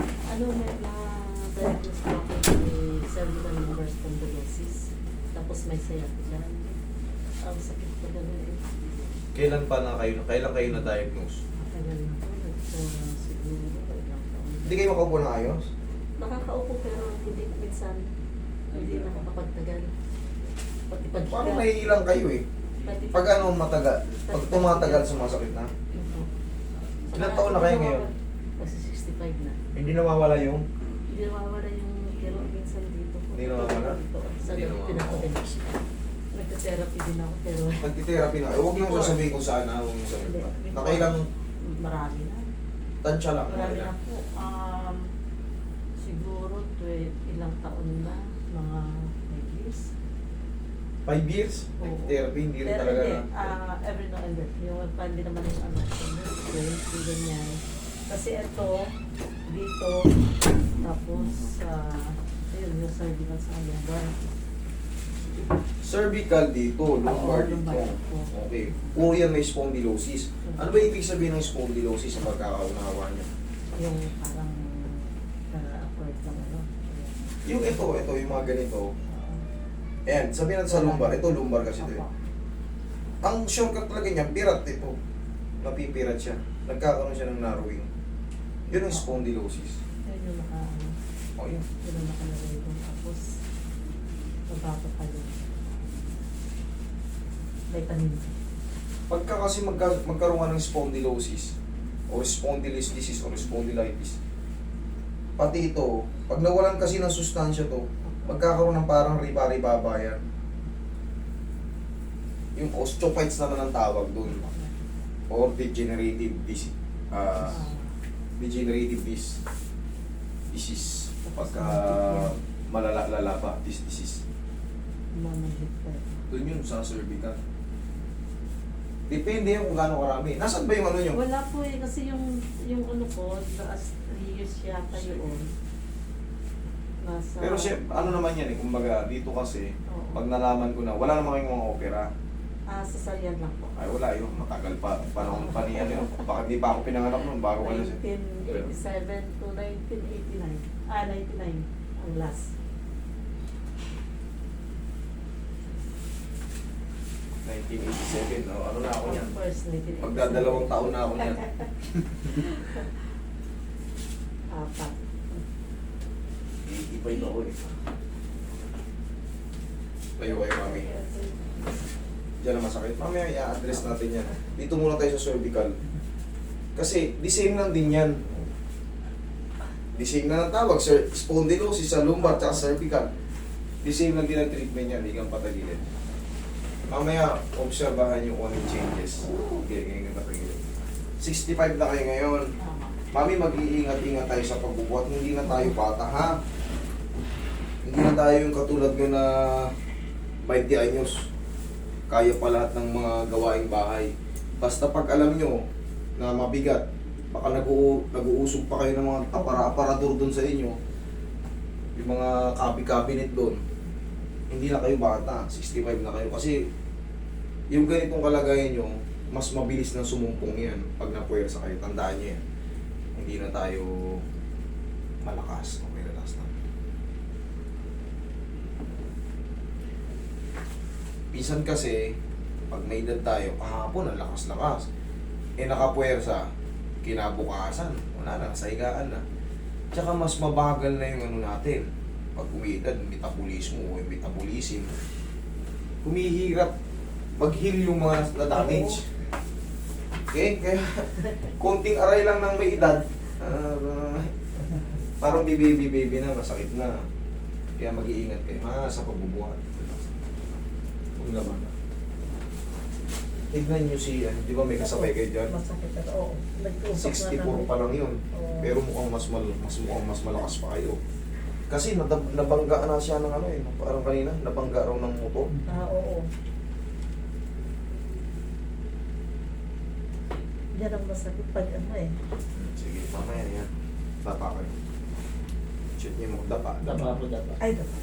Ano, may na-diagnose po ako may cervical lumbar spondylosis. Tapos may sciatica. Ang sakit ko gano'n eh. Kailan pa na kayo, kailan kayo na-diagnose? Matagal na po. Nagsa siguro ilang taon. Hindi kayo makaupo na ayos? Nakakaupo pero hindi minsan hindi nakakapagtagal. Pati paghiga. Parang naiilang kayo eh. Pati Pag ano matagal, pag tumatagal sumasakit na. Ilang taon na kayo ngayon? Kasi 65 na. hindi nawawala yung Hindi nawawala yung kero minsan dito. Hindi nawawala? Dito. Sa Hindi gabi nawawala. pinapagaling. Nagka-therapy din ako pero nagtitherapy na. Eh, huwag niyo sasabihin kung saan na, huwag niyo sasabihin. Hindi. Nakailang marami na. tansya lang. Marami na po. Um, siguro twe, ilang taon na. Mga 5 years. Five years? Oo. Nagtitherapy, hindi rin Pero talaga hindi, na. ah, every now and then. Yung pa, hindi naman yung ano, yung ganyan. Kasi ito, dito, tapos, ah, ayun, yung cervical sa lumbar. Cervical dito, lumbar Oo, dito. Okay. Puro yan may spondylosis. Ano ba ibig sabihin ng spondylosis sa pagkakaunawa niya? Yung parang, ano. Yung ito, ito, yung mga ganito. Ayan, sabihin natin sa lumbar. Ito, lumbar kasi ito. eh. Ang shortcut talaga niya, pirat ito. Napipirat siya. Nagkakaroon siya ng narrowing. Yun ang spondylosis. Yun yung naka, ano, O yun. yun yung nakalagay doon. Tapos, mabato pa yun. Vitamin C. Pagka kasi magka, magkaroon ka ng spondylosis, or spondylis disease, or spondylitis, pati ito, pag nawalan kasi ng sustansya to, magkakaroon ng parang riba-ribaba yan. Yung osteophytes naman ang tawag dun. Or degenerative disease. Ah, degenerative dis disease. Pagka malala-lala pa, this disease. Doon yun sa cervical. Depende yung kung gaano karami. Nasaan ba yung ano nyo? Wala po eh, kasi yung, yung ano ko, last 3 years yata yun. Nasa... Pero siya, ano naman yan eh, kumbaga dito kasi, Oo. pag nalaman ko na, wala naman kayong mga opera. Ah, sa Sarian lang po. Ay wala yun, matagal pa, panahon pa niya yun. Bakit di pa ako pinanganak nun, bago ka na siya. 1987 to 1989. Ah, 99 ang last. 1987, no? ano na ako Ang yan. First, 1987. Magdadalawang taon na ako niyan. Apat. Iipay na ako eh. Tayo kayo, mami. Diyan na masakit. Mamaya i-address natin yan. Dito muna tayo sa cervical. Kasi, the same lang din yan. The same na ng tawag, sir, spondylosis sa lumbar at cervical. The same lang din ang treatment niya, kang patagilid. Mamaya, obserbahan yung kung changes. Hindi, ganyan kang patagilid. 65 na kayo ngayon. Mami, mag-iingat-ingat tayo sa pagbubuhat. Hindi na tayo bata, ha? Hindi na tayo yung katulad ko na 20 anyos. Kaya pa lahat ng mga gawaing bahay. Basta pag alam nyo na mabigat, baka nag-u nag-uusog pa kayo ng mga apara-aparador doon sa inyo. Yung mga copy-cabinet doon. Hindi na kayo bata, 65 na kayo. Kasi yung ganitong kalagayan nyo, mas mabilis na sumumpong yan pag napuwersa kayo. Tandaan nyo yan hindi na tayo malakas. Okay, relax na. Minsan kasi, pag may edad tayo, kahapon, ang lakas-lakas. Eh, nakapuwersa, kinabukasan, wala na, sa higaan na. Tsaka mas mabagal na yung ano natin. Pag umidad, metabolismo o metabolism. Humihirap mag-heal yung mga na-damage. Okay? Kaya, konting aray lang ng may edad, ah, parang baby-baby na, masakit na. Kaya mag-iingat kayo. Ah, sa pagbubuhat. Naman. Tignan nyo si, ano, di ba may kasabay kayo dyan? Masakit na Oo. Nagtusok na 64 pa lang yun. Oo. Pero mukhang mas, mal, mas mukhang mas malakas pa kayo. Kasi nadab, nabangga na siya ng ano eh, parang kanina, nabangga raw ng motor. Ah, oo. Yan ang masakit pag ano eh. Sige, mamaya yan. Dapa kayo. Shoot niyo mo, dapa. Dapa po, dapa. Ay, dapat.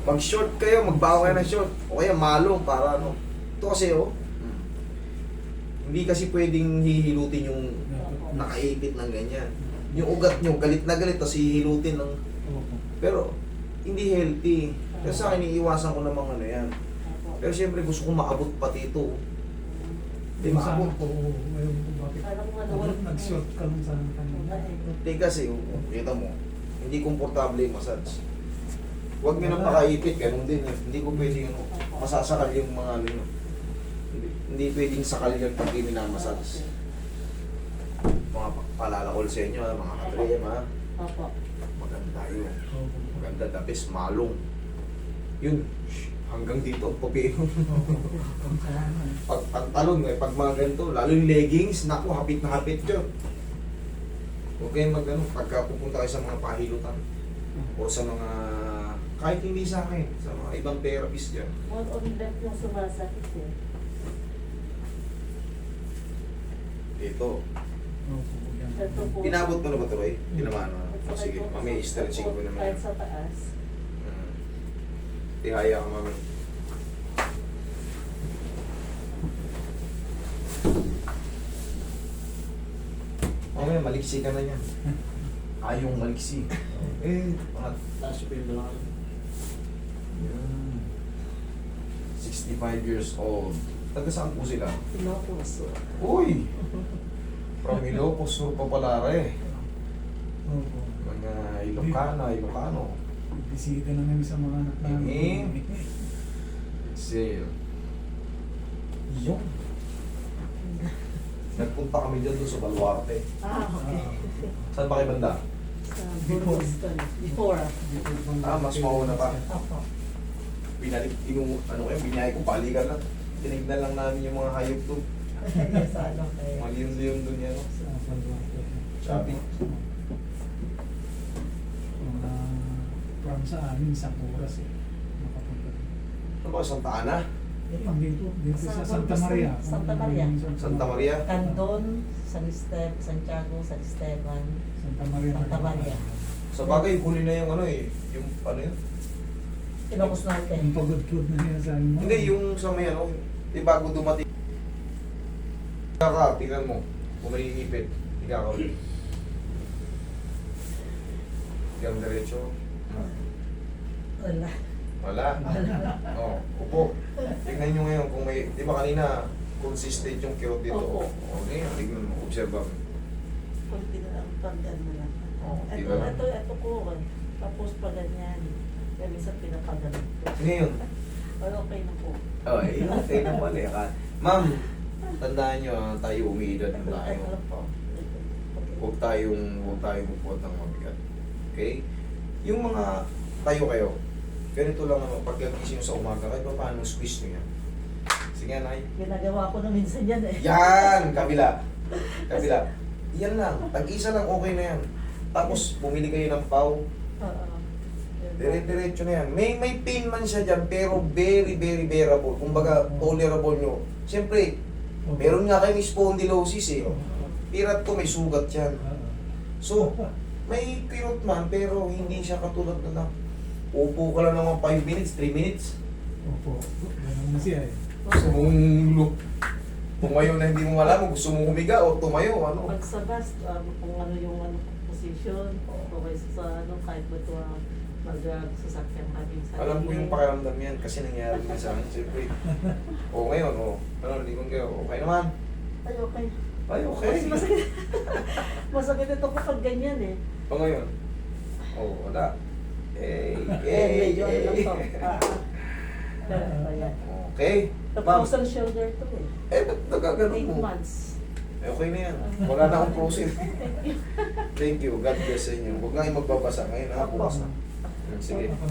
Mag-short kayo, magbawa kayo ng short. O kaya malong para ano. Ito kasi oh. Hindi kasi pwedeng hihilutin yung nakaipit ng ganyan. Yung ugat nyo, galit na galit, tapos hihilutin ng... Pero, hindi healthy. Kasi sa akin, iiwasan ko namang ano yan. Pero siyempre, gusto ko maabot pati ito. Di maabot. oo, ngayon po bakit? Ano, nag-short ka nung sa kanina? Hindi kasi, oh, kita mo, hindi komportable yung massage. Huwag nyo nang pakaipit, ganun din. eh. Hindi ko pwedeng ano, masasakal yung mga ano yun. Hindi, hindi pwedeng sakal yan pag hindi minamassage. Mga pa- paalala ko sa inyo, ha, mga katrem ha. Opo. Maganda yun. Maganda, the best, malong. Yun, hanggang dito, sana. pag pantalon, eh, pag mga ganito, lalo yung leggings, naku, hapit na hapit yun. Huwag kayong mag ano, pagka pupunta kayo sa mga pahilutan o sa mga, kahit hindi sa akin, sa mga ibang therapist dyan. One on left yung sumasakit eh. Ito. Ito po. inabot mo na ba ito, Roy? Tinamaan mo na. At O saka sige, sa- stretching ko naman. Kahit sa taas. Hmm. Tihaya ka mami. Mamaya, maliksi ka na yan. Ayong maliksi. Eh, mga taas yung pinag Yan. 65 years old. Taga saan po sila? Pinopuso. Uy! From Ilocos Sur Papalare. Mga Ilocana, Ilocano. Bisita na namin sa mga anak namin. Exhale. Yung. Nagpunta kami dyan doon sa Baluarte. Ah, okay. Saan ba kayo banda? Sa Before. Boston. Before. Ah, mas mauna pa. Opo. Binalik, yung, ano kayo, binyay ko, balikan lang. Tinignan lang namin yung mga hayop doon. sa ano kayo. Maliyon-liyon doon yan. no? Sabi. From sa amin, sa oras eh. Nakapunta. Ano ba, Santa Ana? Hindi po, dito sa Sa Santa Maria. Santa Maria. Santa Maria? Candon, San Esteb, Santiago, San Esteban, Santa Maria. Santa Maria. Sa bagay, huli na yung ano eh, yung ano yun? Yung Norte. pagod-good na niya sa amin. Hindi, yung sa may ano, di bago dumating. Higa ka, tingnan mo. Kung may ipit, higa ka ulit. Higa mo diretso. Wala. Wala. Oo, upo. Tingnan nyo ngayon kung may, di ba kanina, consistent yung kirot dito. Opo. Okay, tingnan mo, observe mo. Kunti na lang, pagdan mo lang. Oo, Ito, tingnan mo. ito, ito ko. Tapos pa ganyan. Kaya minsan pinapagalan ko. Ngayon, Pero okay na po. oh, eh, okay na pala eh. Ma'am, tandaan nyo ah, tayo umiidad na Ito, tayo. lang po. Huwag tayong, huwag tayong magpuot ng mabigat. Okay? Yung mga tayo kayo, ganito lang naman, pagkagising nyo sa umaga, kahit pa paano squeeze nyo yan. Sige, Nay. Ginagawa ko na minsan yan eh. Yan! Kabila. Kabila. Yan lang. Tag-isa lang, okay na yan. Tapos, bumili kayo ng pau. Oo. Dire-diretso na yan. May may pain man siya dyan, pero very, very bearable. Kumbaga, tolerable nyo. Siyempre, meron nga kayong spondylosis eh. Pirat ko, may sugat yan. So, may kirot man, pero hindi siya katulad na lang. Upo ka lang naman 5 minutes, 3 minutes. Opo, ganun na siya eh. Gusto mong lu- tumayo na hindi mo alam kung gusto mong humiga o tumayo, ano. Pag sa bus, um, kung ano yung ano, position, okay sa ano, kahit ba ito mag-sasakyan kami sa Alam ko yung pakiramdam yan kasi nangyari na sa akin. Siyempre, o ngayon, o, ano, likon kayo, okay naman. Ay, okay. Ay, okay. Mas masakit. masakit ito kapag ganyan eh. O ngayon, o, wala. Eh, Eh, eh, medyo ano eh. Ah, ah. Okay. Tapos ang shoulder to eh. eh, ba't nagkaganon 8 mo? months. Eh, okay na yan. Wala na akong proceed. Thank you. God bless sa inyo. Huwag kang magbabasa ngayon, ha? Bukas na. Sige.